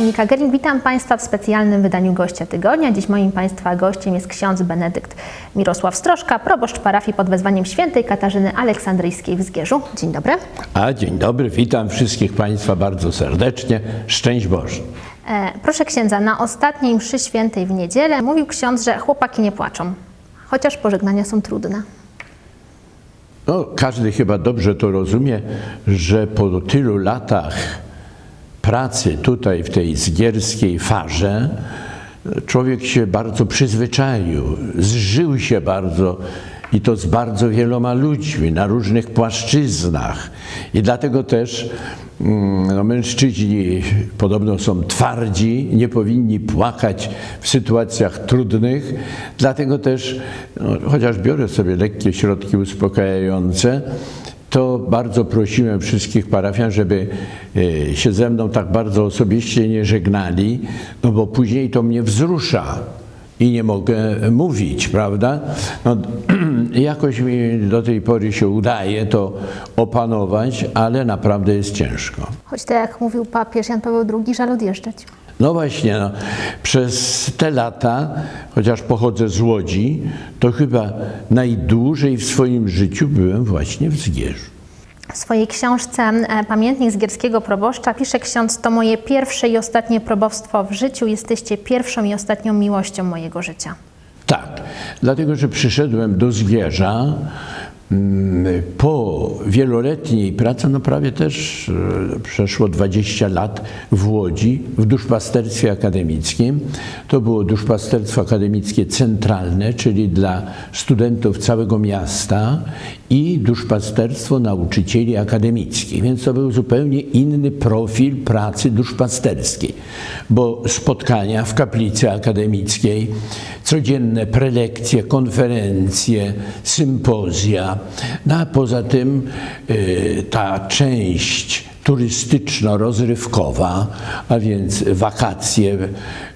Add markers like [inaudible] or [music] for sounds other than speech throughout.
Monika Gering. Witam Państwa w specjalnym wydaniu Gościa Tygodnia. Dziś moim Państwa gościem jest ksiądz Benedykt Mirosław Stroszka, proboszcz parafii pod wezwaniem świętej Katarzyny Aleksandryjskiej w Zgierzu. Dzień dobry. A dzień dobry, witam wszystkich Państwa bardzo serdecznie. Szczęść Boże. E, proszę księdza, na ostatniej mszy świętej w niedzielę mówił ksiądz, że chłopaki nie płaczą, chociaż pożegnania są trudne. No, każdy chyba dobrze to rozumie, że po tylu latach pracy tutaj w tej zgierskiej farze człowiek się bardzo przyzwyczaił, zżył się bardzo i to z bardzo wieloma ludźmi na różnych płaszczyznach. I dlatego też mm, no, mężczyźni podobno są twardzi, nie powinni płakać w sytuacjach trudnych. Dlatego też, no, chociaż biorę sobie lekkie środki uspokajające, to bardzo prosiłem wszystkich parafian, żeby e, się ze mną tak bardzo osobiście nie żegnali, no bo później to mnie wzrusza i nie mogę mówić, prawda? No, [clears throat] jakoś mi do tej pory się udaje to opanować, ale naprawdę jest ciężko. Choć tak jak mówił papież Jan Paweł II, żal odjeżdżać. No właśnie, no, przez te lata, chociaż pochodzę z Łodzi, to chyba najdłużej w swoim życiu byłem właśnie w Zgierzu. W swojej książce e, Pamiętnik Zgierskiego Proboszcza pisze ksiądz, to moje pierwsze i ostatnie probostwo w życiu, jesteście pierwszą i ostatnią miłością mojego życia. Tak, dlatego że przyszedłem do Zgierza mm, po wieloletniej pracy, no prawie też e, przeszło 20 lat w Łodzi, w duszpasterstwie akademickim. To było duszpasterstwo akademickie centralne, czyli dla studentów całego miasta i duszpasterstwo nauczycieli akademickich, więc to był zupełnie inny profil pracy duszpasterskiej, bo spotkania w kaplicy akademickiej, codzienne prelekcje, konferencje, sympozja, no a poza tym y, ta część turystyczno-rozrywkowa, a więc wakacje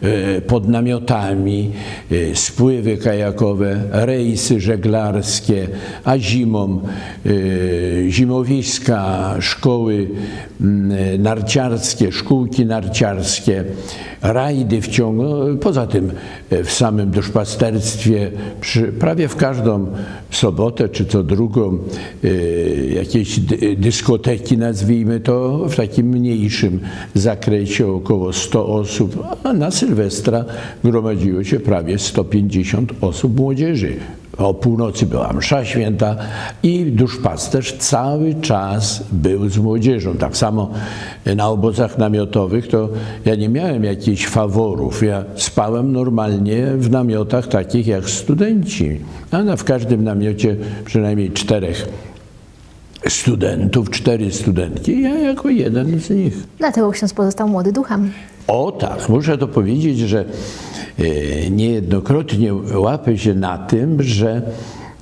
e, pod namiotami, e, spływy kajakowe, rejsy żeglarskie, a zimą e, zimowiska, szkoły narciarskie, szkółki narciarskie, rajdy w ciągu, no, poza tym w samym duszpasterstwie przy, prawie w każdą sobotę czy co drugą jakieś dy- dyskoteki nazwijmy to w takim mniejszym zakresie około 100 osób, a na Sylwestra gromadziło się prawie 150 osób młodzieży. O północy była msza święta i duszpasterz cały czas był z młodzieżą. Tak samo na obozach namiotowych to ja nie miałem jakichś faworów. Ja spałem normalnie w namiotach takich jak studenci. A w każdym namiocie przynajmniej czterech studentów, cztery studentki, ja jako jeden z nich. Dlatego ksiądz pozostał młody duchem. O tak, muszę to powiedzieć, że e, niejednokrotnie łapę się na tym, że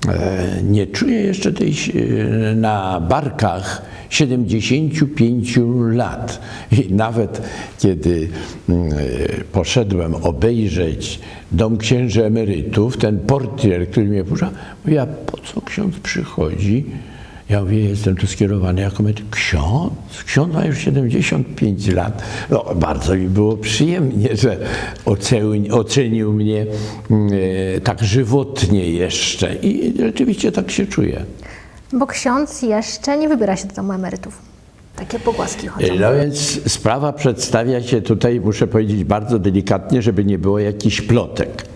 e, nie czuję jeszcze tej e, na barkach 75 lat. I nawet kiedy mm, poszedłem obejrzeć dom księży emerytów, ten portier, który mnie puszcza, mówi, a po co ksiądz przychodzi? Ja mówię, jestem tu skierowany jako medyk. Ksiądz? Ksiądz ma już 75 lat. No, bardzo mi było przyjemnie, że ocenił, ocenił mnie e, tak żywotnie jeszcze. I rzeczywiście tak się czuję. Bo ksiądz jeszcze nie wybiera się do domu emerytów. Takie pogłaski chodzą. No więc sprawa przedstawia się tutaj, muszę powiedzieć bardzo delikatnie, żeby nie było jakichś plotek.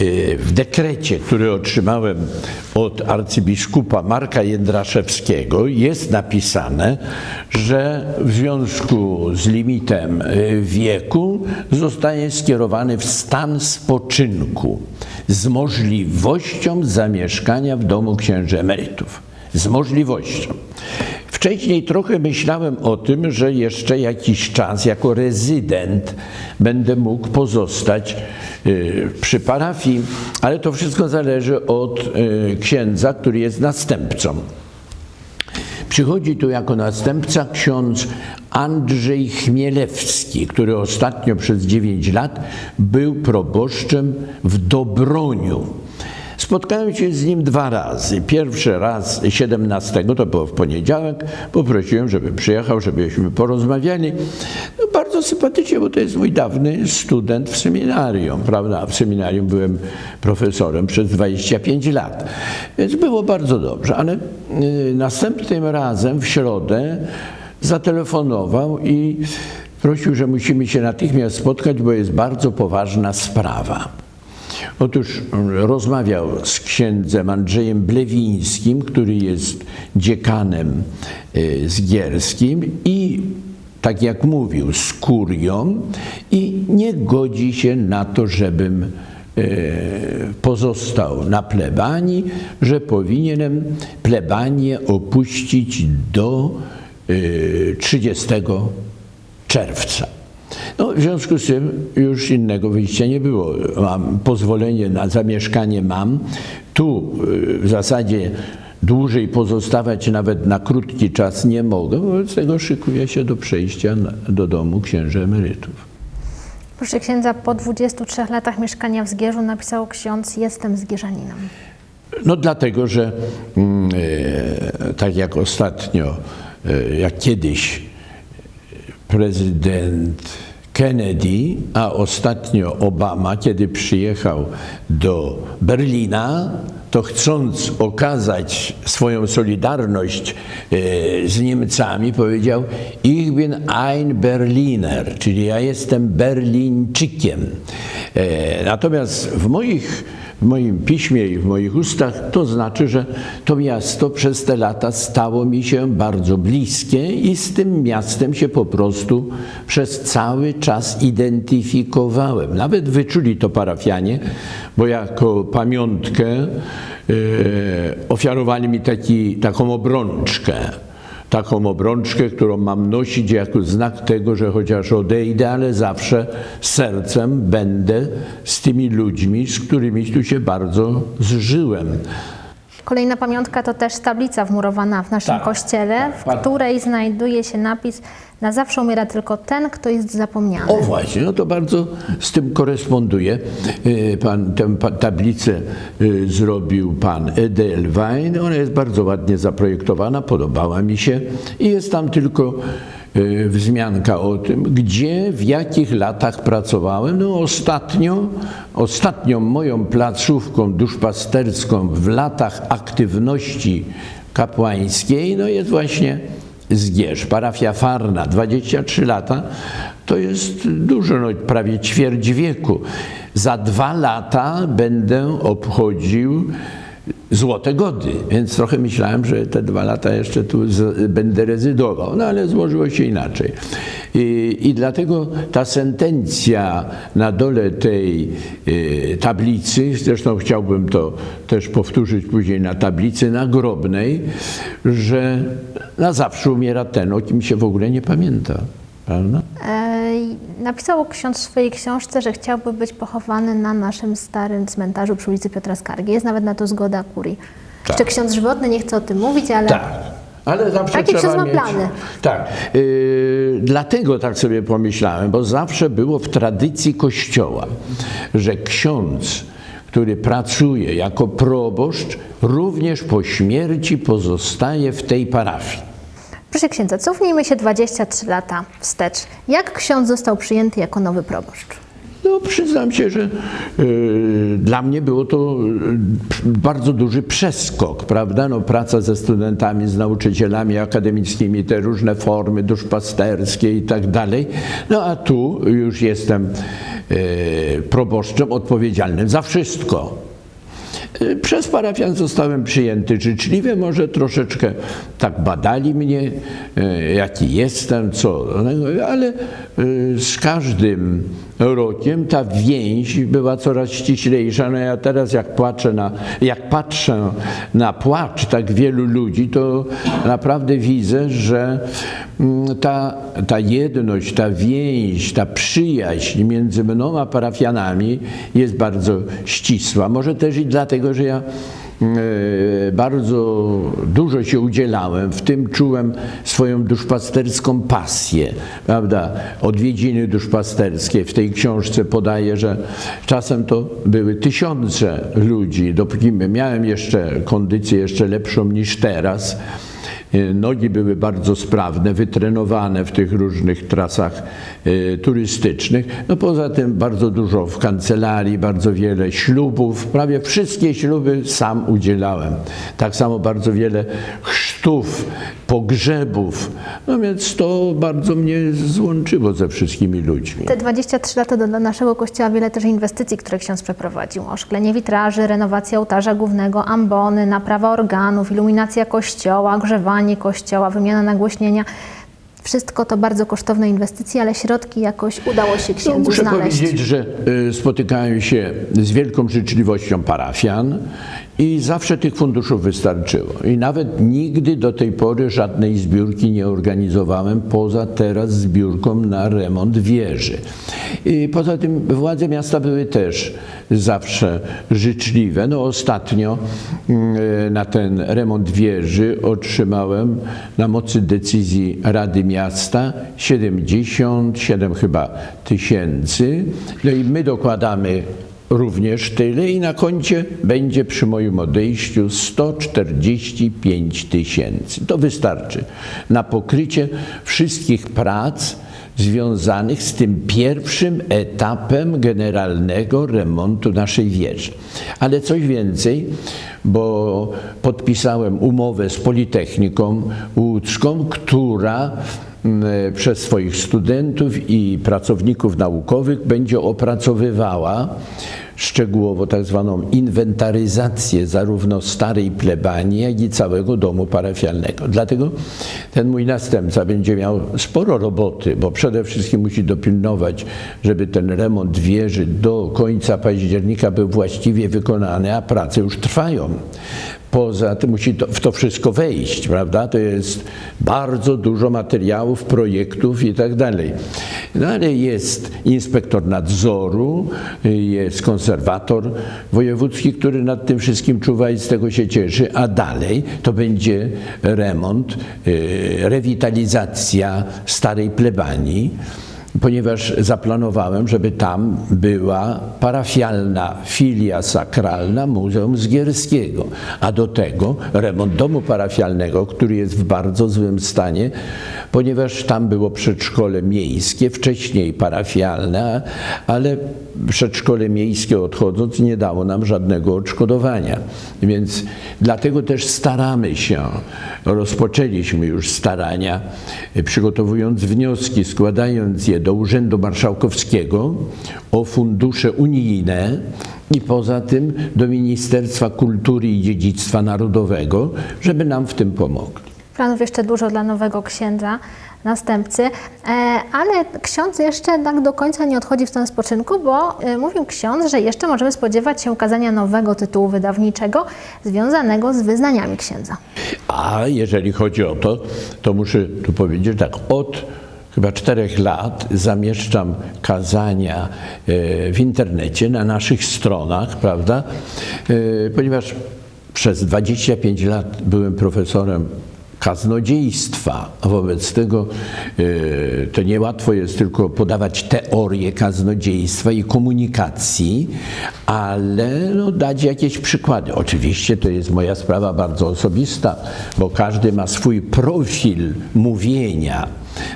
Yy, W dekrecie, który otrzymałem od arcybiskupa Marka Jędraszewskiego jest napisane, że w związku z limitem yy, wieku zostanie skierowany w stan spoczynku z możliwością zamieszkania w domu księży emerytów. Z możliwością. Wcześniej trochę myślałem o tym, że jeszcze jakiś czas jako rezydent będę mógł pozostać y, przy parafii, ale to wszystko zależy od y, księdza, który jest następcą. Przychodzi tu jako następca ksiądz Andrzej Chmielewski, który ostatnio przez 9 lat był proboszczem w Dobroniu. Spotkałem się z nim dwa razy. Pierwszy raz 17, to było w poniedziałek, poprosiłem, żeby przyjechał, żebyśmy porozmawiali. No, bardzo sympatycznie, bo to jest mój dawny student w seminarium, prawda? W seminarium byłem profesorem przez 25 lat, więc było bardzo dobrze, ale y, następnym razem w środę zatelefonował i prosił, że musimy się natychmiast spotkać, bo jest bardzo poważna sprawa. Otóż rozmawiał z księdzem Andrzejem Blewińskim, który jest dziekanem y, zgierskim i tak jak mówił, z kurią i nie godzi się na to, żebym y, pozostał na plebanii, że powinienem plebanię opuścić do y, 30 czerwca. No, w związku z tym już innego wyjścia nie było. Mam pozwolenie na zamieszkanie mam. Tu y, w zasadzie dłużej pozostawać nawet na krótki czas nie mogę, wobec tego szykuję się do przejścia do domu księży emerytów. Proszę księdza, po 23 latach mieszkania w Zgierzu napisał ksiądz Jestem Zgierzaninem. No dlatego, że mm, e, tak jak ostatnio, e, jak kiedyś prezydent Kennedy, a ostatnio Obama, kiedy przyjechał do Berlina, to chcąc okazać swoją solidarność e, z Niemcami, powiedział Ich bin ein Berliner, czyli ja jestem Berlińczykiem. E, Natomiast w moich w moim piśmie i w moich ustach, to znaczy, że to miasto przez te lata stało mi się bardzo bliskie i z tym miastem się po prostu przez cały czas identyfikowałem. Nawet wyczuli to parafianie, bo jako pamiątkę e, ofiarowali mi taki, taką obrączkę taką obrączkę, którą mam nosić jako znak tego, że chociaż odejdę, ale zawsze sercem będę z tymi ludźmi, z którymi tu się bardzo zżyłem. Kolejna pamiątka to też tablica wmurowana w naszym Tak, kościele, tak, w której znajduje się napis Na zawsze umiera tylko ten, kto jest zapomniany. O właśnie, no to bardzo z tym koresponduje. Y, Pan, tę tablicę y, zrobił pan Edelwein. Ona jest bardzo ładnie zaprojektowana, podobała mi się i jest tam tylko wzmianka o tym, gdzie, w jakich latach pracowałem. No ostatnio, ostatnią moją placówką duszpasterską w latach aktywności kapłańskiej, no jest właśnie Zgierz, parafia Farna, 23 lata, to jest dużo, no, prawie ćwierć wieku. Za dwa lata będę obchodził złote gody, więc trochę myślałem, że te dwa lata jeszcze tu z, będę rezydował, no ale złożyło się inaczej. I, I dlatego ta sentencja na dole tej y, tablicy, zresztą chciałbym to też powtórzyć później na tablicy nagrobnej, że na zawsze umiera ten, o kim się w ogóle nie pamięta. Prawda? E, Napisał ksiądz w swojej książce, że chciałby być pochowany na naszym starym cmentarzu przy ulicy Piotra Skargi. Jest nawet na to zgoda kurii. Jeszcze ksiądz Żywotny nie chce o tym mówić, ale Tak. Ale zawsze Taki trzeba ksiądz ma mieć... plany. Tak. Yy, dlatego tak sobie pomyślałem, bo zawsze było w tradycji Kościoła, że ksiądz, który pracuje jako proboszcz, również po śmierci pozostaje w tej parafii. Proszę księdza, cofnijmy się 23 lata wstecz. Jak ksiądz został przyjęty jako nowy proboszcz? No, przyznam się, że y, dla mnie było to y, bardzo duży przeskok, prawda? No, praca ze studentami, z nauczycielami akademickimi, te różne formy duszpasterskie i tak dalej. No a tu już jestem y, proboszczem odpowiedzialnym za wszystko. Y, Przez parafian zostałem przyjęty życzliwie, może troszeczkę tak badali mnie, y, jaki jestem, co, ale y, z każdym rokiem ta więź była coraz ściślejsza. No ja teraz jak patrzę na, jak patrzę na płacz tak wielu ludzi, to naprawdę widzę, że mm, ta, ta jedność, ta więź, ta przyjaźń między mną a parafianami jest bardzo ścisła. Może też i dlatego, że ja bardzo dużo się udzielałem, w tym czułem swoją duszpasterską pasję, prawda? Odwiedziny duszpasterskie. W tej książce podaję, że czasem to były tysiące ludzi, dopóki miałem jeszcze kondycję jeszcze lepszą niż teraz. E, Nogi były bardzo sprawne, wytrenowane w tych różnych trasach e, turystycznych. No poza tym bardzo dużo w kancelarii, bardzo wiele ślubów, prawie wszystkie śluby sam udzielałem. Tak samo bardzo wiele chrztów, pogrzebów. No więc to bardzo mnie złączyło ze wszystkimi ludźmi. Te 23 lata do naszego kościoła wiele też inwestycji, które ksiądz przeprowadził. Oszklenie witraży, renowacja ołtarza głównego, ambony, naprawa organów, iluminacja kościoła, grzewanie kościoła, wymiana nagłośnienia. Wszystko to bardzo kosztowne inwestycje, ale środki jakoś udało się No, księdzu muszę znaleźć. powiedzieć, że y, spotykałem się z wielką życzliwością parafian i zawsze tych funduszów wystarczyło. I nawet nigdy do tej pory żadnej zbiórki nie organizowałem, poza teraz zbiórką na remont wieży. I poza tym władze miasta były też zawsze życzliwe. No ostatnio y, na ten remont wieży otrzymałem na mocy decyzji Rady Miasta 77 chyba tysięcy. No i my dokładamy również tyle i na koncie będzie przy moim odejściu 145 tysięcy. To wystarczy na pokrycie wszystkich prac związanych z tym pierwszym etapem generalnego remontu naszej wieży. Ale coś więcej, bo podpisałem umowę z Politechniką Łódzką, która przez swoich studentów i pracowników naukowych będzie opracowywała szczegółowo tak zwaną inwentaryzację zarówno starej plebanii, jak i całego domu parafialnego. Dlatego ten mój następca będzie miał sporo roboty, bo przede wszystkim musi dopilnować, żeby ten remont wieży do końca października był właściwie wykonany, a prace już trwają. Poza tym musi to, w to wszystko wejść, prawda? To jest bardzo dużo materiałów, projektów i tak dalej. No ale jest inspektor nadzoru, jest konserwator wojewódzki, który nad tym wszystkim czuwa i z tego się cieszy, a dalej to będzie remont, y, rewitalizacja starej plebanii ponieważ zaplanowałem, żeby tam była parafialna filia sakralna Muzeum Zgierskiego, a do tego remont domu parafialnego, który jest w bardzo złym stanie, ponieważ tam było przedszkole miejskie, wcześniej parafialne, ale przedszkole miejskie odchodząc nie dało nam żadnego odszkodowania. Więc dlatego też staramy się, rozpoczęliśmy już starania, przygotowując wnioski, składając je do Urzędu Marszałkowskiego o fundusze unijne i poza tym do Ministerstwa Kultury i Dziedzictwa Narodowego, żeby nam w tym pomogli. Planów jeszcze dużo dla nowego księdza, następcy, e, ale ksiądz jeszcze tak do końca nie odchodzi w stronę spoczynku, bo e, mówił ksiądz, że jeszcze możemy spodziewać się ukazania nowego tytułu wydawniczego związanego z wyznaniami księdza. A jeżeli chodzi o to, to muszę tu powiedzieć tak, od chyba czterech lat zamieszczam kazania e, w internecie, na naszych stronach, prawda, E, ponieważ przez 25 lat byłem profesorem kaznodziejstwa. Wobec tego e, to niełatwo jest tylko podawać teorię kaznodziejstwa i komunikacji, ale no, dać jakieś przykłady. Oczywiście to jest moja sprawa bardzo osobista, bo każdy ma swój profil mówienia.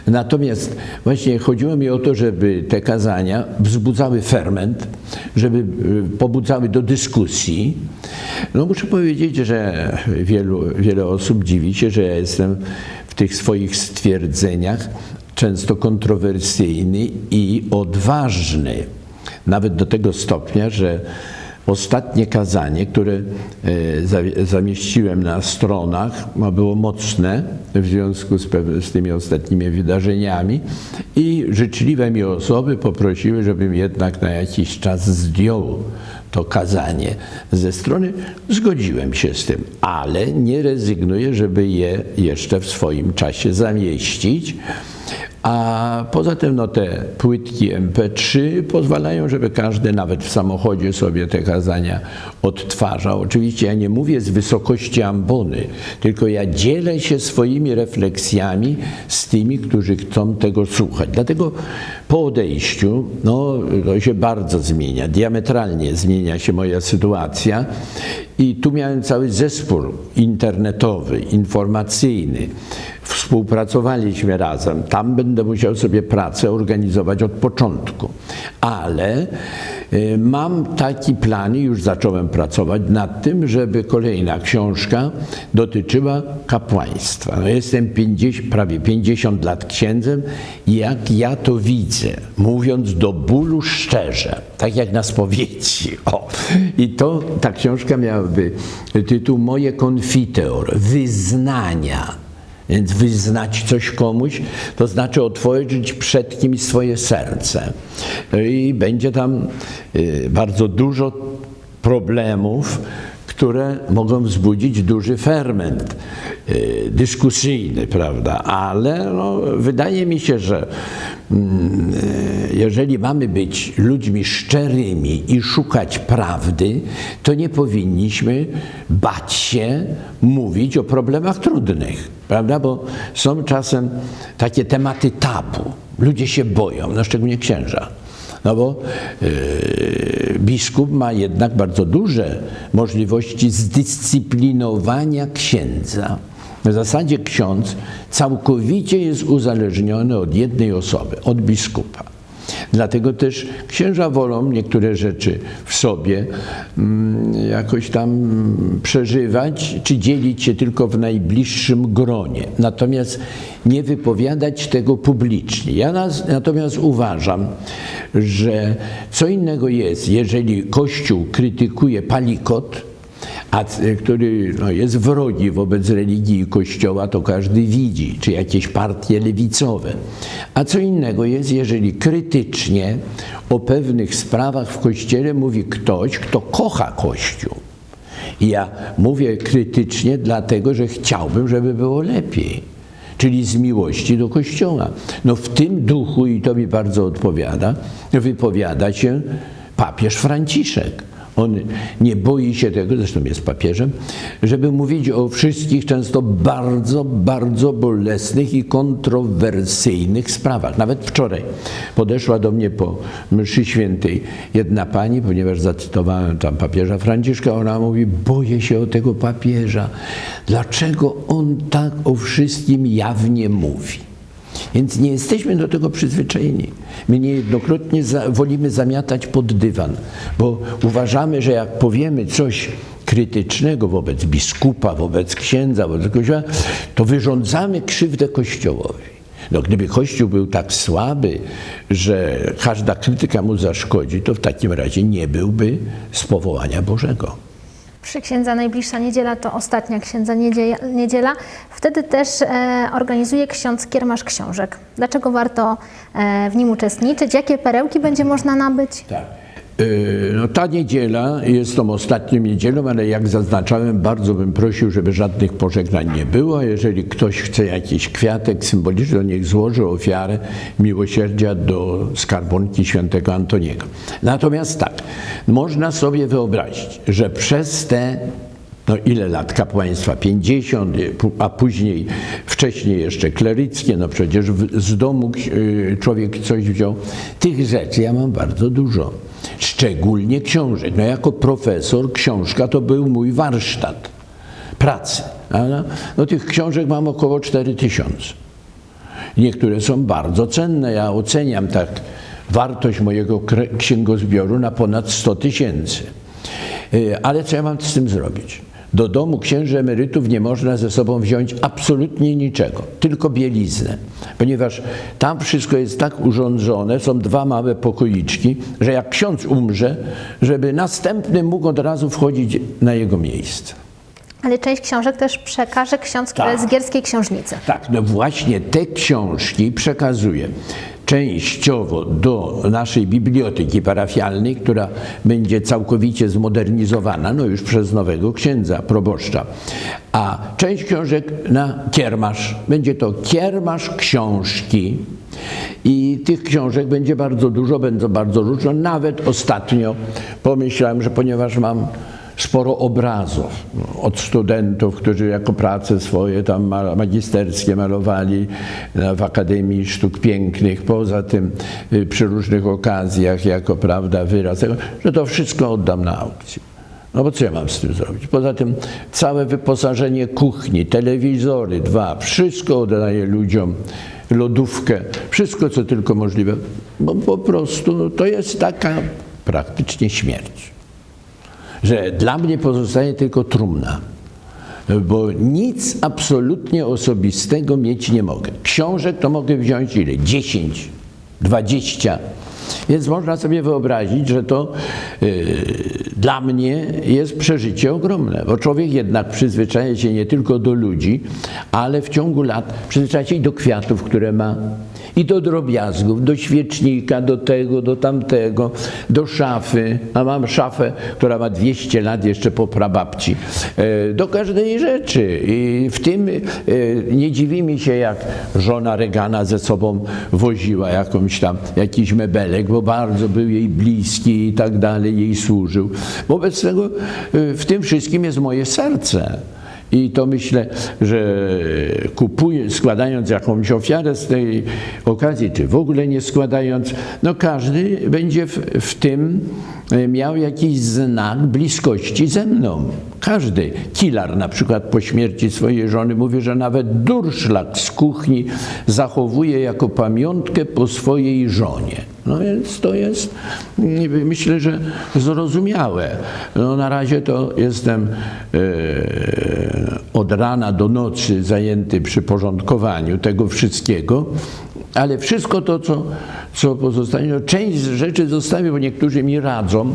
Natomiast właśnie chodziło mi o to, żeby te kazania wzbudzały ferment, żeby y, pobudzały do dyskusji. No muszę powiedzieć, że wielu, wiele osób dziwi się, że ja jestem w tych swoich stwierdzeniach często kontrowersyjny i odważny. Nawet do tego stopnia, że Ostatnie kazanie, które e, za- zamieściłem na stronach, było mocne w związku z tymi ostatnimi wydarzeniami i życzliwe mi osoby poprosiły, żebym jednak na jakiś czas zdjął to kazanie ze strony. Zgodziłem się z tym, ale nie rezygnuję, żeby je jeszcze w swoim czasie zamieścić. A poza tym no, te płytki MP3 pozwalają, żeby każdy nawet w samochodzie sobie te kazania odtwarzał. Oczywiście ja nie mówię z wysokości ambony, tylko ja dzielę się swoimi refleksjami z tymi, którzy chcą tego słuchać. Dlatego po odejściu no, to się bardzo zmienia, diametralnie zmienia się moja sytuacja i tu miałem cały zespół internetowy, informacyjny. Współpracowaliśmy razem. Tam będę musiał sobie pracę organizować od początku. Ale y, mam taki plan i już zacząłem pracować nad tym, żeby kolejna książka dotyczyła kapłaństwa. No jestem 50, prawie 50 lat księdzem i jak ja to widzę, mówiąc do bólu szczerze, tak jak na spowiedzi. O. I to ta książka miałaby tytuł Moje konfiteor, wyznania. Więc wyznać coś komuś, to znaczy otworzyć przed kimś swoje serce. I będzie tam y, bardzo dużo problemów, które mogą wzbudzić duży ferment y, dyskusyjny, prawda? Ale no, wydaje mi się, że mm, y, jeżeli mamy być ludźmi szczerymi i szukać prawdy, to nie powinniśmy bać się mówić o problemach trudnych, prawda? Bo są czasem takie tematy tabu. Ludzie się boją, no szczególnie księża. No bo yy, biskup ma jednak bardzo duże możliwości zdyscyplinowania księdza. W zasadzie ksiądz całkowicie jest uzależniony od jednej osoby, od biskupa. Dlatego też księża wolą niektóre rzeczy w sobie mm, jakoś tam przeżywać, czy dzielić się tylko w najbliższym gronie. Natomiast nie wypowiadać tego publicznie. Ja nas, natomiast uważam, że co innego jest, jeżeli Kościół krytykuje palikot, a który no, jest wrogi wobec religii i kościoła, to każdy widzi, czy jakieś partie lewicowe. A co innego jest, jeżeli krytycznie o pewnych sprawach w kościele mówi ktoś, kto kocha kościół. I ja mówię krytycznie, dlatego że chciałbym, żeby było lepiej. Czyli z miłości do Kościoła. No w tym duchu, i to mi bardzo odpowiada, wypowiada się papież Franciszek. On nie boi się tego, zresztą jest papieżem, żeby mówić o wszystkich często bardzo, bardzo bolesnych i kontrowersyjnych sprawach. Nawet wczoraj podeszła do mnie po mszy świętej jedna pani, ponieważ zacytowałem tam papieża Franciszka, ona mówi, boję się o tego papieża. Dlaczego on tak o wszystkim jawnie mówi? Więc nie jesteśmy do tego przyzwyczajeni. My niejednokrotnie za, wolimy zamiatać pod dywan, bo uważamy, że jak powiemy coś krytycznego wobec biskupa, wobec księdza, wobec kościoła, to wyrządzamy krzywdę kościołowi. No, gdyby Kościół był tak słaby, że każda krytyka mu zaszkodzi, to w takim razie nie byłby z powołania Bożego. Przy księdza najbliższa niedziela to ostatnia księdza niedziela. niedziela. Wtedy też e, organizuje ksiądz kiermasz książek. Dlaczego warto e, w nim uczestniczyć? Jakie perełki będzie można nabyć? Tak. Yy, No, ta niedziela jest tą ostatnią niedzielą, ale jak zaznaczałem, bardzo bym prosił, żeby żadnych pożegnań nie było. Jeżeli ktoś chce jakiś kwiatek symboliczny, to niech złoży ofiarę miłosierdzia do skarbonki świętego Antoniego. Natomiast tak, można sobie wyobrazić, że przez te no ile lat kapłaństwa? 50, a później, wcześniej jeszcze kleryckie, no przecież z domu y, człowiek coś wziął. Tych rzeczy ja mam bardzo dużo. Szczególnie książek. No jako profesor książka to był mój warsztat pracy. Ale, no tych książek mam około 4000. Niektóre są bardzo cenne. Ja oceniam tak wartość mojego księgozbioru na ponad 100 tysięcy. Y, Ale co ja mam z tym zrobić? Do domu księży emerytów nie można ze sobą wziąć absolutnie niczego, tylko bieliznę, ponieważ tam wszystko jest tak urządzone, są dwa małe pokoiczki, że jak ksiądz umrze, żeby następny mógł od razu wchodzić na jego miejsce. Ale część książek też przekaże ksiądz Tak. z Gierskiej Książnicy. Tak, no właśnie te książki przekazuję. Częściowo do naszej biblioteki parafialnej, która będzie całkowicie zmodernizowana, no już przez nowego księdza, proboszcza. A część książek na kiermasz. Będzie to kiermasz książki. I tych książek będzie bardzo dużo, będą bardzo różne. Nawet ostatnio pomyślałem, że ponieważ mam sporo obrazów no, od studentów, którzy jako prace swoje tam ma- magisterskie malowali na- w Akademii Sztuk Pięknych, poza tym y, przy różnych okazjach jako prawda wyraz że to wszystko oddam na aukcję. No bo co ja mam z tym zrobić? Poza tym całe wyposażenie kuchni, telewizory, dwa, wszystko oddaję ludziom, lodówkę, wszystko co tylko możliwe, bo po prostu to jest taka praktycznie śmierć że dla mnie pozostaje tylko trumna, bo nic absolutnie osobistego mieć nie mogę. Książek to mogę wziąć ile? 10, 20. Więc można sobie wyobrazić, że to y, dla mnie jest przeżycie ogromne, bo człowiek jednak przyzwyczaja się nie tylko do ludzi, ale w ciągu lat przyzwyczaja się i do kwiatów, które ma, i do drobiazgów, do świecznika, do tego, do tamtego, do szafy, a mam szafę, która ma 200 lat jeszcze po prababci, e, do każdej rzeczy. I w tym e, nie dziwi mi się, jak żona Regana ze sobą woziła jakąś tam, jakiś mebelek, bo bardzo był jej bliski i tak dalej, jej służył. Wobec tego e, w tym wszystkim jest moje serce. I to myślę, że kupuję, składając jakąś ofiarę z tej okazji, czy w ogóle nie składając, no każdy będzie w, w tym e, miał jakiś znak bliskości ze mną. Każdy. Kilar na przykład po śmierci swojej żony mówi, że nawet durszlak z kuchni zachowuje jako pamiątkę po swojej żonie. No więc to jest, myślę, że zrozumiałe. No na razie to jestem e, od rana do nocy zajęty przy porządkowaniu tego wszystkiego, ale wszystko to, co, co pozostanie, no część rzeczy zostawię, bo niektórzy mi radzą,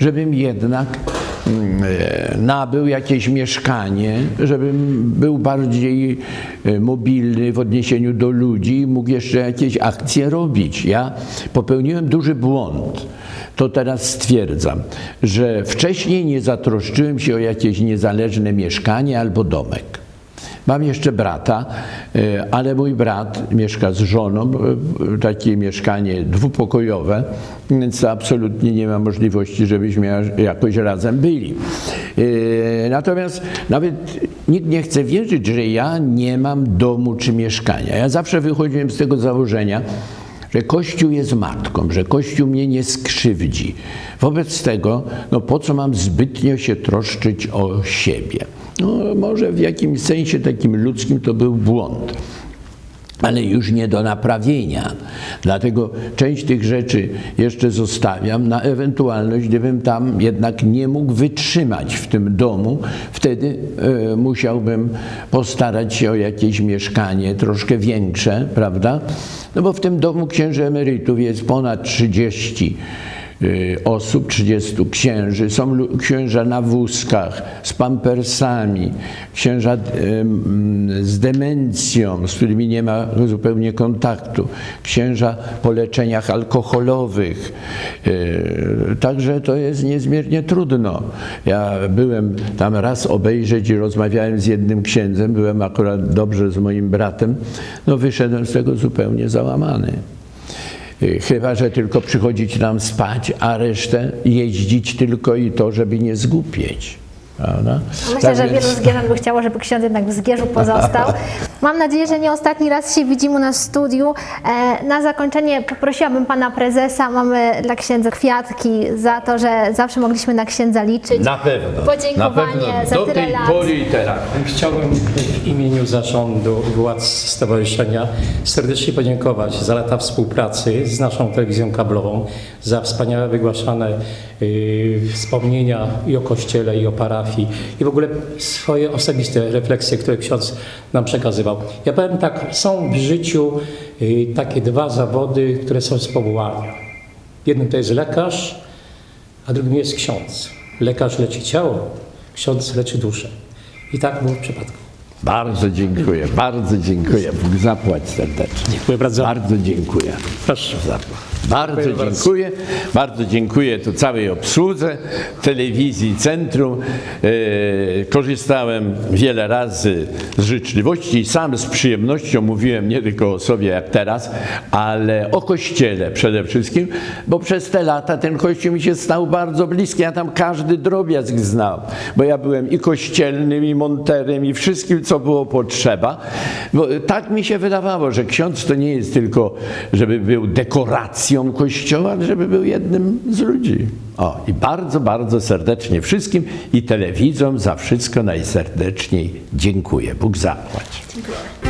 żebym jednak mm, e, nabył jakieś mieszkanie, żebym był bardziej e, mobilny w odniesieniu do ludzi i mógł jeszcze jakieś akcje robić. Ja popełniłem duży błąd. To teraz stwierdzam, że wcześniej nie zatroszczyłem się o jakieś niezależne mieszkanie albo domek. Mam jeszcze brata, ale mój brat mieszka z żoną, e, takie mieszkanie dwupokojowe, więc absolutnie nie ma możliwości, żebyśmy jakoś razem byli. E, Natomiast nawet nikt nie chce wierzyć, że ja nie mam domu czy mieszkania. Ja zawsze wychodziłem z tego założenia, że Kościół jest matką, że Kościół mnie nie skrzywdzi. Wobec tego, no po co mam zbytnio się troszczyć o siebie? No, może w jakimś sensie takim ludzkim to był błąd. Ale już nie do naprawienia. Dlatego część tych rzeczy jeszcze zostawiam na ewentualność, gdybym tam jednak nie mógł wytrzymać w tym domu, wtedy e, musiałbym postarać się o jakieś mieszkanie troszkę większe, prawda? No bo w tym domu księży emerytów jest ponad 30 y, osób, 30 księży, są księża na wózkach, z pampersami, księża em, z demencją, z którymi nie ma zupełnie kontaktu, księża po leczeniach alkoholowych. Y, Także to jest niezmiernie trudno. Ja byłem tam raz obejrzeć i rozmawiałem z jednym księdzem, byłem akurat dobrze z moim bratem, no wyszedłem z tego zupełnie załamany. Y, Chyba, że tylko przychodzić nam spać, a resztę jeździć tylko i to, żeby nie zgłupieć. Prawda? Myślę, Tak że więc- wielu zgierzan by chciało, żeby ksiądz jednak w Zgierzu pozostał. [laughs] Mam nadzieję, że nie ostatni raz się widzimy u nas w studiu. E, Na zakończenie poprosiłabym pana prezesa, mamy dla księdza kwiatki za to, że zawsze mogliśmy na księdza liczyć. Na pewno. Podziękowanie na pewno. za Do tyle tej lat. pory i teraz. Chciałbym w imieniu zarządu władz stowarzyszenia serdecznie podziękować za lata współpracy z naszą telewizją kablową, za wspaniałe wygłaszane wspomnienia i o kościele, i o parafii, i w ogóle swoje osobiste refleksje, które ksiądz nam przekazywał. Ja powiem tak, są w życiu y, takie dwa zawody, które są z powołania. Jednym to jest lekarz, a drugim jest ksiądz. Lekarz leczy ciało, ksiądz leczy duszę. I tak było w przypadku. Bardzo dziękuję, bardzo dziękuję. Bóg zapłać serdecznie. Dziękuję bardzo. Bardzo dziękuję. Proszę. Bardzo Dziękuję bardzo. dziękuję. Bardzo dziękuję tu całej obsłudze telewizji Centrum. E, korzystałem wiele razy z życzliwości i sam z przyjemnością mówiłem nie tylko o sobie jak teraz, ale o Kościele przede wszystkim, bo przez te lata ten Kościół mi się stał bardzo bliski. Ja tam każdy drobiazg znał, bo ja byłem i kościelnym, i monterem, i wszystkim, co było potrzeba. Bo tak mi się wydawało, że ksiądz to nie jest tylko, żeby był dekoracją kościoła, ale żeby był jednym z ludzi. O, i bardzo, bardzo serdecznie wszystkim i telewidzom za wszystko najserdeczniej dziękuję. Bóg zapłać. Dziękuję.